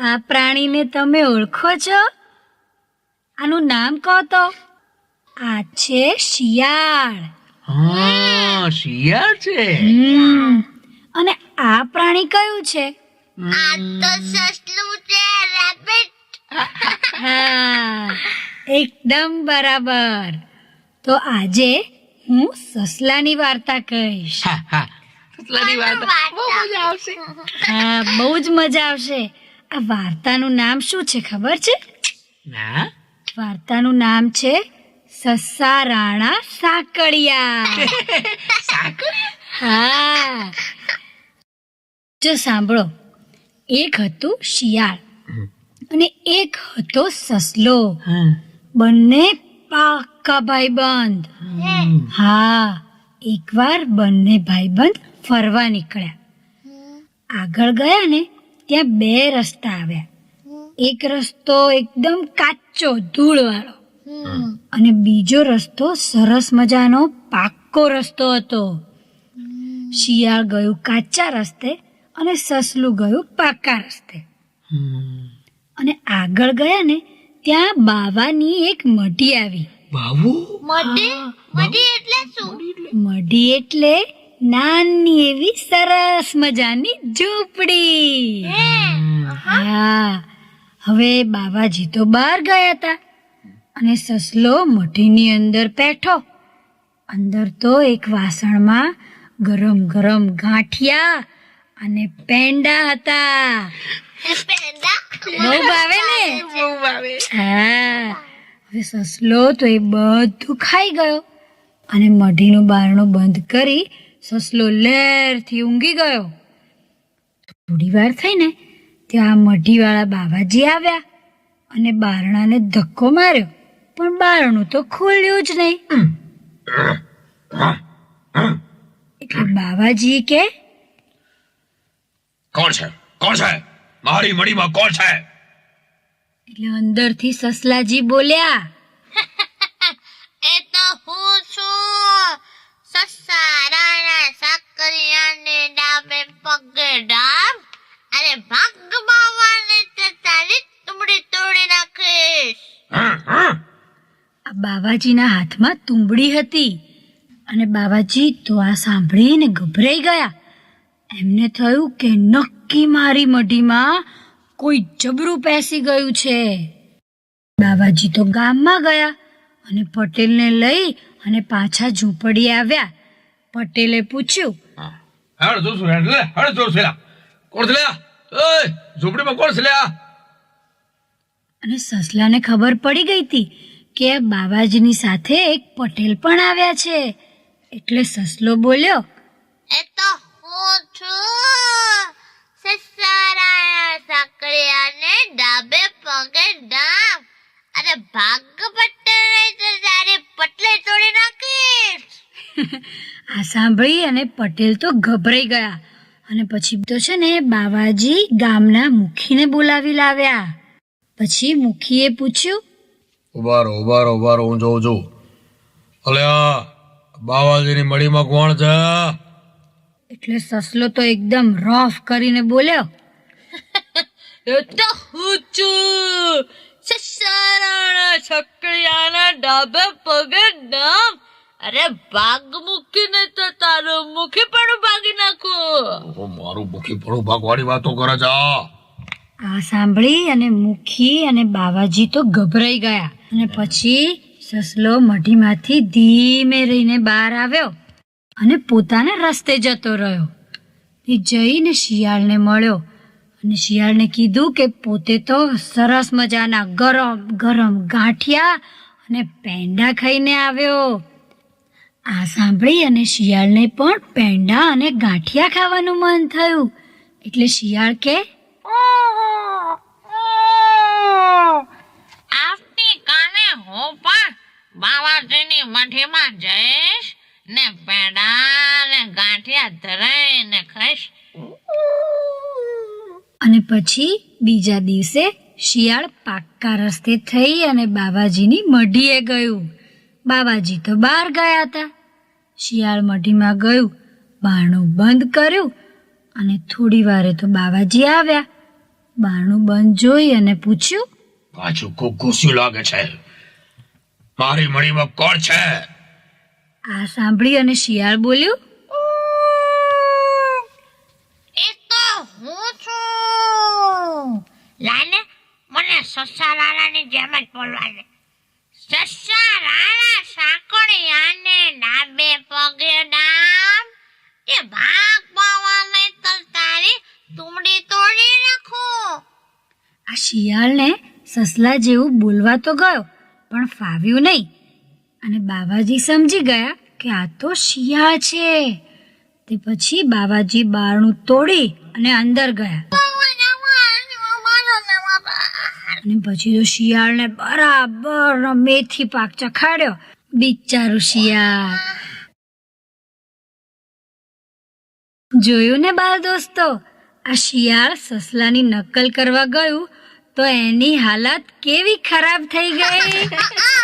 આ પ્રાણીને તમે ઓળખો છો? આનું નામ કહો તો. આ છે શિયાળ. હા શિયાળ છે. હમ. અને આ પ્રાણી કયું છે? આ તો સસલું છે રેબિટ હા એકદમ બરાબર. તો આજે હું સસલાની વાર્તા કહીશ. સસલાની વાર્તા. બહુ મજા આવશે. હા બહુ જ મજા આવશે. આ વાર્તાનું નામ શું છે ખબર છે? ના. વાર્તાનું નામ છે સસ્સા રાણા સાકળિયા હા. જો સાંભળો એક હતું શિયાળ અને એક હતો સસલો. બંને પાક્કા ભાઈબંધ. હા એકવાર બંને ભાઈબંધ ફરવા નીકળ્યા. આગળ ગયા ને ત્યાં બે રસ્તા આવ્યા. એક રસ્તો એકદમ કાચો ધૂળવાળો. અને બીજો રસ્તો સરસ મજાનો પાક્કો રસ્તો હતો. શિયાળ ગયું કાચા રસ્તે અને સસલું ગયું પાકા રસ્તે. અને આગળ ગયા ને ત્યાં બાવાની એક મઢી આવી. મઢી? મઢી એટલે શું? મઢી એટલે નાની એવી સરસ મજાની ઝૂંપડી. હા, હવે બાવાજી તો બહાર ગયા હતા અને સસલો મઢીની અંદર બેઠો. અંદર તો એક વાસણમાં ગરમ ગરમ ગાંઠિયા અને પેંડા હતા. બહુ ભાવે ને? બહુ ભાવે હા, હવે સસલો તો એ બધું ખાઈ ગયો અને મઢીનું બારણું બંધ કરી સસલો લહેરથી ઊંઘી ગયો. થોડી વાર થઈને ત્યાં મઢીવાળા બાવાજી આવ્યા અને બારણાને ધક્કો માર્યો. પણ બારણું તો ખોલ્યું જ નહીં. એટલે બાવાજી કે કોણ છે? કોણ છે? મારી મડીમાં કોણ છે? એટલે અંદરથી સસલાજી બોલ્યા એ તો હું છું સસારાના સાકરિયાને ડાબે પગે ડાબ અને ભાગ બાવાને તે તારી તુમડી તોડી નાખીશ હમ, હમ. આ બાવાજીના હાથમાં તુંબડી હતી. અને બાવાજી તો આ સાંભળીને ગભરાઈ ગયા. એમને થયું કે નક્કી મારી મઢીમાં કોઈ જબરું પેસી ગયું છે. બાવાજી તો ગામમાં ગયા અને પટેલને લઈ અને પાછા ઝૂંપડી આવ્યા. પટેલે પૂછ્યું હળ જોશું એટલે હળ જોશું કોણ છે ઝૂંપડીમાં કોણ છે અને સસલાને ખબર પડી ગઈ હતી કે બાવાજીની સાથે એક પટેલ પણ આવ્યા છે. એટલે સસલો બોલ્યો એ તો હું છું. સસારાના સાકરિયાને ડાબે પગે ડામ. અને ભાગ પટેલ તે તારી પટલે તોડી નાખીશ. આ સાંભળી અને પટેલ તો ગભરાઈ ગયા. અને પછી તો છે ને બાવાજી ગામના મુખીને બોલાવી લાવ્યા. પછી મુખીએ પૂછ્યું ઊભા રહો ઊભા રહો ઊભા રહો હું જોઉં છું. અલ્યા બાવાજીની મડીમાં કોણ છે? એટલે સસલો તો એકદમ રફ કરીને બોલ્યો. એ તો હું છું. સસારાના છકડિયાના ડાબે પગે ડાબ અરે ભાગ મૂકીને તો તારું મુખી પણ ભાગી નાખું. મારું મુખી પણ ભાગવાની વાતો કરે છે આ. સાંભળી અને મુખી અને બાવાજી તો ગભરાઈ ગયા. અને પછી સસલો મઢીમાંથી ધીમે રહીને બહાર આવ્યો અને પોતાના રસ્તે જતો રહ્યો. એ જઈને શિયાળને મળ્યો અને શિયાળને કીધું કે પોતે તો સરસ મજાના ગરમ ગરમ ગાંઠિયા અને પેંડા ખાઈને આવ્યો. આ સાંભળી અને શિયાળને પણ પેંડા અને ગાંઠિયા ખાવાનું મન થયું. એટલે શિયાળ કે આવતીકાલે હું પણ બાવાજીની મઠીમાં જઈશ ને પેડા ને ગાંઠિયા ધરાઈને ખાઈશ. અને પછી બીજા દિવસે શિયાળ પાક્કા રસ્તે થઈ અને બાવાજીની મઢીએ ગયું. બાવાજી તો બહાર ગયા હતા. શિયાળ મઢીમાં ગયું બારણું બંધ કર્યું અને થોડી વારે તો બાવાજી આવ્યા. બારણું બંધ જોઈ અને પૂછ્યું પાછું ખૂબ ઘૂસ્યું લાગે છે. મારી મણીમાં કોણ છે? આ સાંભળી અને શિયાળ બોલ્યું? એ તો હું છું. લાને મને સસા લાલાની જેમ જ બોલવા દે સસા લાલા સાંકળિયાને ડાબે પગે ડામ. એ ભાગ પાવા નહીં તો તારી તુમડી તોડી નાખું. આ શિયાળને સસલા જેવું બોલવા તો ગયો. પણ ફાવ્યું નહીં. અને બાવાજી સમજી ગયા કે આ તો શિયા છે. તે પછી બાવાજી બારણું તોડી અને અંદર ગયા. અને પછી તો શિયાળને બરાબર મેથી પાક ચખાડ્યો. બિચારું શિયાળ જોયું ને બાળ દોસ્તો? આ શિયાળ સસલાની નકલ કરવા ગયું તો એની હાલત કેવી ખરાબ થઈ ગઈ?